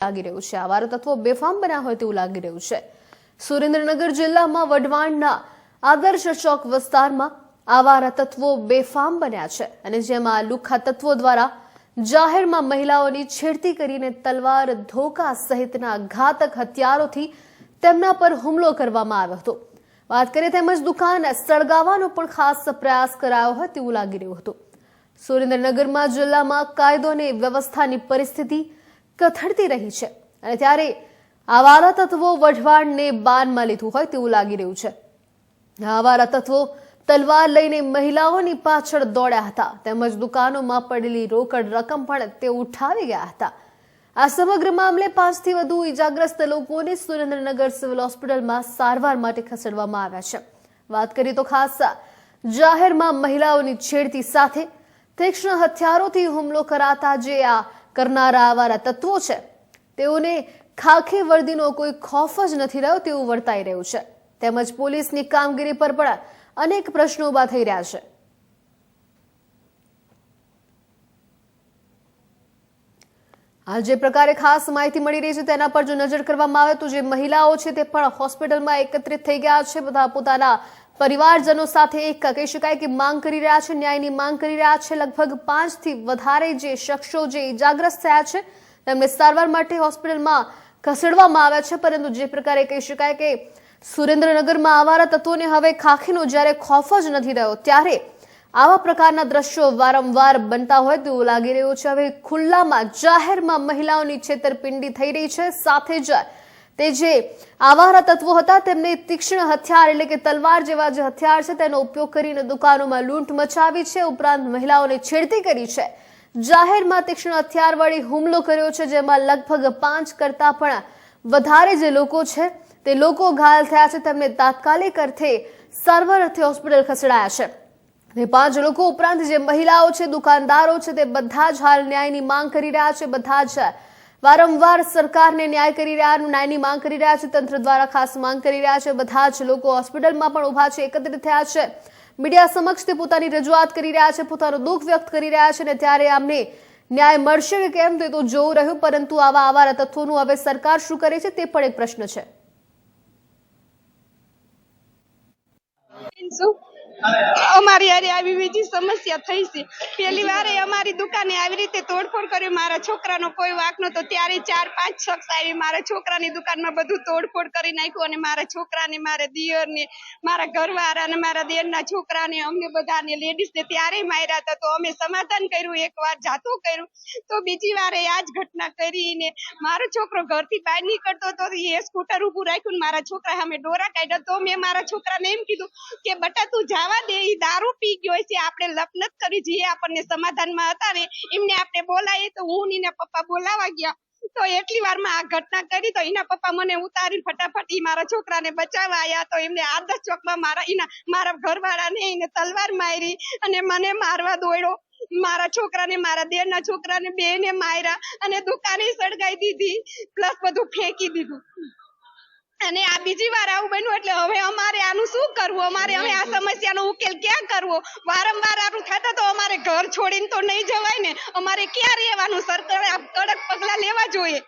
લાગી રહ્યું છે. આવા તત્વો બેફામ બન્યા હોય તેવું લાગી રહ્યું છે. સુરેન્દ્રનગર જિલ્લામાં વઢવાણના આદર્શ ચોક વિસ્તારમાં આવારા તત્વો બેફામ બન્યા છે અને જેમાં લુખા તત્વો દ્વારા જાહેરમાં મહિલાઓની છેડતી કરીને તલવાર, ધોકા સહિતના ઘાતક હથિયારોથી તેમના પર હુમલો કરવામાં આવ્યો હતો. વાત કરીએ તેમજ દુકાન સળગાવવાનો પણ ખાસ પ્રયાસ કરાયો હોય તેવું લાગી રહ્યું હતું. સુરેન્દ્રનગરમાં જિલ્લામાં કાયદો અને વ્યવસ્થાની પરિસ્થિતિ કથળતી રહી છે. અને ત્યારે આવારા તત્વો વઢવાણને બાનમાં લીધું હોય તેવું લાગી રહ્યું છે. આવારા તત્વો તલવાર લઈને મહિલાઓની પાછળ દોડ્યા હતા. તેમજ દુકાનોમાં પડેલી રોકડ રકમ પણ તે ઉઠાવી ગયા હતા. આ સમગ્ર મામલે પાંચથી વધુ ઈજાગ્રસ્ત લોકોને સુરેન્દ્રનગર સિવિલ હોસ્પિટલમાં સારવાર માટે ખસેડવામાં આવ્યા છે. વાત કરીએ તો ખાસ જાહેરમાં મહિલાઓની છેડતી સાથે તીક્ષ્ણ હથિયારોથી હુમલો કરાતા જે આ કરનારા આવારા તત્વો છે. તેઓને ખાખી વર્દીનો કોઈ ખોફ જ નથી રહ્યો તેવું વર્તાઈ રહ્યું છે. તેમજ પોલીસની કામગીરી પર પણ અનેક પ્રશ્નો ઊભા થઈ રહ્યા છે. હાલ જે પ્રકારે ખાસ માહિતી મળી રહી છે તેના પર જો નજર કરવામાં આવે તો જે મહિલાઓ છે તે પણ હોસ્પિટલમાં એકત્રિત થઈ ગયા છે. બધા પોતાના પરિવારજનો સાથે એક કહી શકાય કે માંગ કરી રહ્યા છે, ન્યાયની માંગ કરી રહ્યા છે. લગભગ પાંચથી વધારે જે શખ્સો જે ઇજાગ્રસ્ત થયા છે, તેમને સારવાર માટે હોસ્પિટલમાં ખસેડવામાં આવ્યા છે. પરંતુ જે પ્રકારે કહી શકાય કે સુરેન્દ્રનગરમાં આવારા તત્વોને હવે ખાખીનો જ્યારે ખોફ જ નથી રહ્યો, ત્યારે આવા પ્રકારના દ્રશ્યો વારંવાર બનતા હોય તેવું લાગી રહ્યું છે. હવે ખુલ્લામાં, જાહેરમાં મહિલાઓની છેતરપિંડી થઈ રહી છે. સાથે જ તે જે આવારા તત્વો હતા, તેમને તીક્ષ્ણ હથિયાર એટલે કે તલવાર જેવા જે હથિયાર છે, તેનો ઉપયોગ કરીને દુકાનોમાં લૂંટ મચાવી છે. ઉપરાંત મહિલાઓને છેડતી કરી છે. જાહેરમાં તીક્ષ્ણ હથિયાર વળી હુમલો કર્યો છે, જેમાં લગભગ પાંચ કરતા પણ વધારે જે લોકો છે, તે લોકો ઘાયલ થયા છે. તેમને તાત્કાલિક અર્થે સારવાર અર્થે હોસ્પિટલ ખસેડાયા છે. ને પાંચ લોકો ઉપરાંત જે મહિલાઓ છે, દુકાનદારો છે, તે બધા જ હાલ ન્યાયની માંગ કરી રહ્યા છે. બધા જ વારંવાર સરકારને ન્યાય કરી રહ્યા ન્યાયની માંગ કરી રહ્યા છે. તંત્ર દ્વારા ખાસ માંગ કરી રહ્યા છે. બધા જ લોકો હોસ્પિટલમાં પણ ઊભા છે, એકત્રિત થયા છે. મીડિયા સમક્ષ તે પોતાની રજૂઆત કરી રહ્યા છે, પોતાનું દુઃખ વ્યક્ત કરી રહ્યા છે અને ત્યારે આમને ન્યાય મળશે કે કેમ તે તો જોવું રહ્યું, પરંતુ આવા આવા તત્વોનું હવે સરકાર શું કરે છે તે પણ એક પ્રશ્ન છે. અમારી હારે આવી બીજી સમસ્યા થઈ છે. પહેલી વારે અમારી દુકાને આવી રીતે તોડફોડ કર્યો. મારા છોકરાનો કોઈ વાક નતો ત્યારે ચાર, પાંચ શખ્સ આવી મારા છોકરાની દુકાનમાં બધું તોડફોડ કરી નાખ્યું અને મારા છોકરાને, મારા દિયરને, મારા ઘરવાળાને, મારા દેરના છોકરાને, અમને બધાને, લેડીઝને ત્યારે માર્યા હતા. તો અમે સમાધાન કર્યું. એક વાર જાતું કર્યું. તો બીજી વારે આ જ ઘટના કરીને મારો છોકરો ઘરથી બહાર નીકળતો તો એ સ્કૂટર ઊભું રાખ્યું મારા છોકરા સામે દોરા કાઢ્યા. તો મેં મારા છોકરાને એમ કીધું કે, બટા તું જવા દે એ દારૂ પી ગયો છે, આપણે લપનત કરી જે આપણને સમાધાનમાં હતા ને, એમને આપણે બોલાવીએ તો હું એના પપ્પા બોલાવા ગયા. તો એટલી વારમાં આ ઘટના કરી તો એના પપ્પા મને ઉતારી ફટાફટ ઈ મારા છોકરાને બચાવવા આવ્યા તો એમને આદર્શ ચોકમાં મારા, એના, મારા ઘરવાળાને એને તલવાર મારી અને મને મારવા દોડ્યો. મારા છોકરાને, મારા દેરના છોકરાને બેને માર્યા અને દુકાને સળગાઈ દીધી, પ્લસ બધું ફેંકી દીધું. અને આ બીજી વાર આવું બન્યું એટલે હવે અમારે આનું શું કરવું? અમારે હવે આ સમસ્યાનો ઉકેલ ક્યાં કરવો? વારંવાર આવું થતા તો અમારે ઘર છોડીને તો નહીં જવાય ને. અમારે ક્યાં રહેવાનું? સરકારે કડક પગલા લેવા જોઈએ.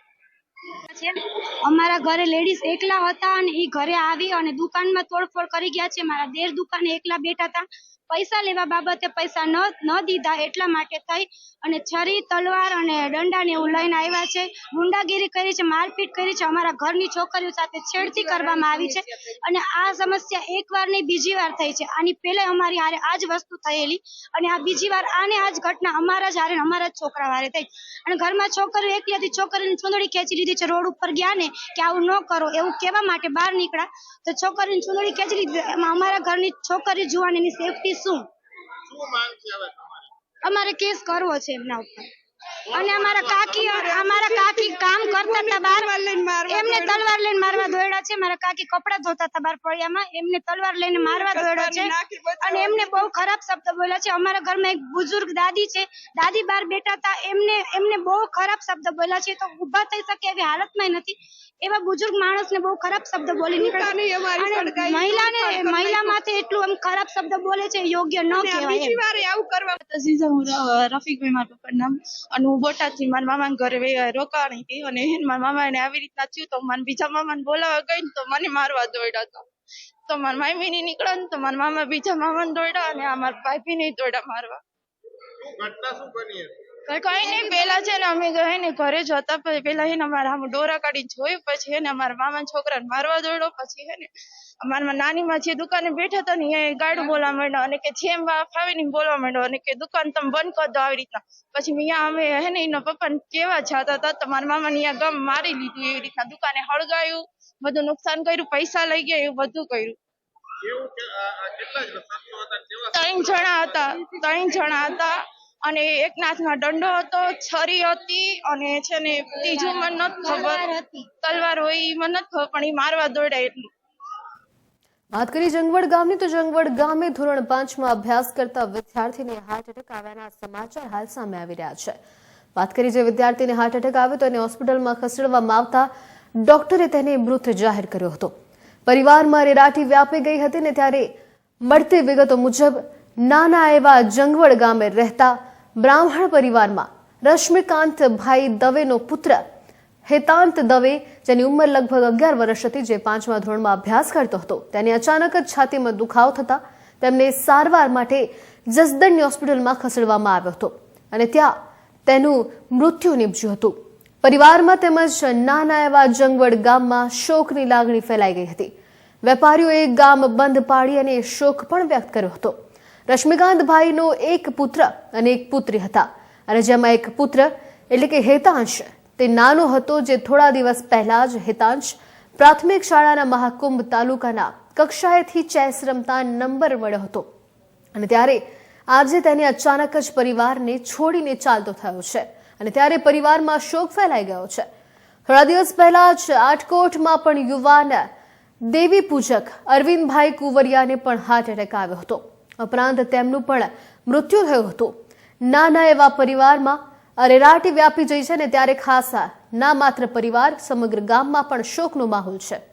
અમારા ઘરે લેડીઝ એકલા હતા અને એ ઘરે આવી અને દુકાનમાં તોડફોડ કરી ગયા છે. મારા દેર દુકાને એકલા બેઠા હતા. પૈસા લેવા બાબતે પૈસા ન ન દીધા એટલા માટે થઈ અને છરી, તલવાર અને દંડા ને એવું લઈને આવ્યા છે. ગુંડાગીરી કરી છે, મારપીટ કરી છે, અમારા ઘરની છોકરીઓ સાથે છેડતી કરવામાં આવી છે. અને આ સમસ્યા એક વાર નહીં, બીજી વાર થઈ છે. આની પહેલા અમારી હારે આ જ વસ્તુ થયેલી અને આ બીજી વાર આને આ જ ઘટના અમારા જ હારે અમારા જ છોકરા વારે થઈ. અને ઘરમાં છોકરીઓ એકલી હતી છોકરીની ચૂંદડી ખેંચી લીધી છે, રોડ ઉપર ગયા ને કે આવું ન કરો, એવું કહેવા માટે બહાર નીકળ્યા. તો છોકરીની ચૂંદડી ખેંચી લીધી, એમાં અમારા ઘરની છોકરી જુવાનીની સેફટી શું? અમારે કેસ કરવો છે એમના ઉપર. અને અમારા કાકી અમારા કાકી કામ કરતા હતા બાર એમને તલવાર લઈને મારવા દોડ્યા છે. મારા કાકી કપડા ધોતા હતા બાર ફળિયામાં. એમને તલવાર લઈને મારવા દોડ્યા છે. અને એમને બહુ ખરાબ શબ્દ બોલ્યા છે. અમારા ઘરમાં એક બુઝુર્ગ દાદી છે. દાદી બાર બેઠા હતા. એમને એમને બહુ ખરાબ શબ્દ બોલ્યા છે. તો ઊભા થઈ શકે એવી હાલતમાં નથી. એવા બુજુર્ગ માણસને બહુ ખરાબ શબ્દ બોલી નીકળે મહિલાને મહિલા માટે માથે એટલું આમ ખરાબ શબ્દ બોલે છે યોગ્ય ન કહેવાય બીજી. આવું કરવા અઝીઝા હું રફીકભાઈ મારા પપ્પાનું નામ અને હું બોટાદથી મારા મામાના ઘરે રોકાણી હતી અને મારા મામાને આવી રીતના થયું તો મને બીજા મામાને બોલાવવા ગઈ ને તો મને મારવા દોડ્યા હતા. તો મારા મામી ની નીકળ્યા ને તો મારા મામા બીજા મામાને દોડ્યા અને આ મારા ભાઈ ને દોડ્યા મારવા. કઈ નઈ પેલા છે ને અમે હે ને ઘરે જતા પેલા હે ને અમારા આમ ડોરા કાઢીને જોયું પછી હે ને અમારા મામા છોકરાને મારવા દોડ્યો પછી હે ને અમારા નાની માં જે દુકાને બેઠા હતા ને એ ગાડું બોલવા માંડ્યો અને કે જેમ વા- આવે ને બોલવા માંડ્યો અને કે દુકાન તમે બંધ કરી દો આવી રીતના. પછી અહીંયા અમે હે ને એના પપ્પાને કેવા જતા હતા તો મારા મામા ને ગમ મારી લીધું એવી રીતના. દુકાને હળગાયું બધું નુકસાન કર્યું પૈસા લઈ ગયા એવું બધું કર્યું. ત્રણ જણા હતા ત્રણ જણા હતા. અને એક નાથમાં દંડો હતો છરી હતી અને છે ને ત્રીજું મને નથી ખબર. તલવાર હોય એ મને નથી ખબર પણ એ મારવા દોડાય એટલું. વાત કરી જંગવડ ગામની તો જંગવડ ગામે ધોરણ પાંચમાં અભ્યાસ કરતા વિદ્યાર્થીને હાર્ટ એટેક આવ્યાના સમાચાર હાલ સામે આવી રહ્યા છે. વાત કરી જે વિદ્યાર્થીને હાર્ટ એટેક આવ્યો તો એને હોસ્પિટલમાં ખસેડવામાં આવતા ડોક્ટરે તેને મૃત જાહેર કર્યો હતો. પરિવારમાં રેરાટી વ્યાપી ગઈ હતી ને ત્યારે મળતી વિગતો મુજબ નાના એવા જંગવડ ગામે રહેતા બ્રાહ્મણ પરિવારમાં રશ્મિકાંતભાઈ દવેનો પુત્ર, હેતાંત દવે, જેની ઉંમર લગભગ અગિયાર વર્ષ હતી, જે પાંચમા ધોરણમાં અભ્યાસ કરતો હતો. તેને અચાનક જ છાતીમાં દુખાવો થતા તેમને સારવાર માટે જસદણની હોસ્પિટલમાં ખસેડવામાં આવ્યો હતો અને ત્યાં તેનું મૃત્યુ નીપજ્યું હતું. પરિવારમાં તેમજ નાના એવા જંગવડ ગામમાં શોકની લાગણી ફેલાઈ ગઈ હતી. વેપારીઓએ ગામ બંધ પાડી અને શોક પણ વ્યક્ત કર્યો હતો. રશ્મિકાંતભાઈનો એક પુત્ર અને એક પુત્રી હતા. અને જેમાં એક પુત્ર, એટલે કે હેતાંશ, તે નાનો હતો જે થોડા દિવસ પહેલા જ હેતાંશ પ્રાથમિક શાળાના મહાકુંભ તાલુકાના કક્ષાએથી ચેસ રમતા નંબર મળ્યો હતો. અને ત્યારે આજે તેને અચાનક જ પરિવારને છોડીને ચાલતો થયો છે. અને ત્યારે પરિવારમાં શોક ફેલાઈ ગયો છે. થોડા દિવસ પહેલા જ આટકોટમાં પણ યુવાન દેવી પૂજક અરવિંદભાઈ કુંવરિયાને પણ હાર્ટ એટેક આવ્યો હતો. ઉપરાંત તેમનું પણ મૃત્યુ થયું હતું. નાના એવા પરિવારમાં અરેરાટી વ્યાપી જઈ છે ને ત્યારે ખાસ, ના માત્ર પરિવાર, સમગ્ર ગામમાં પણ શોકનો માહોલ છે.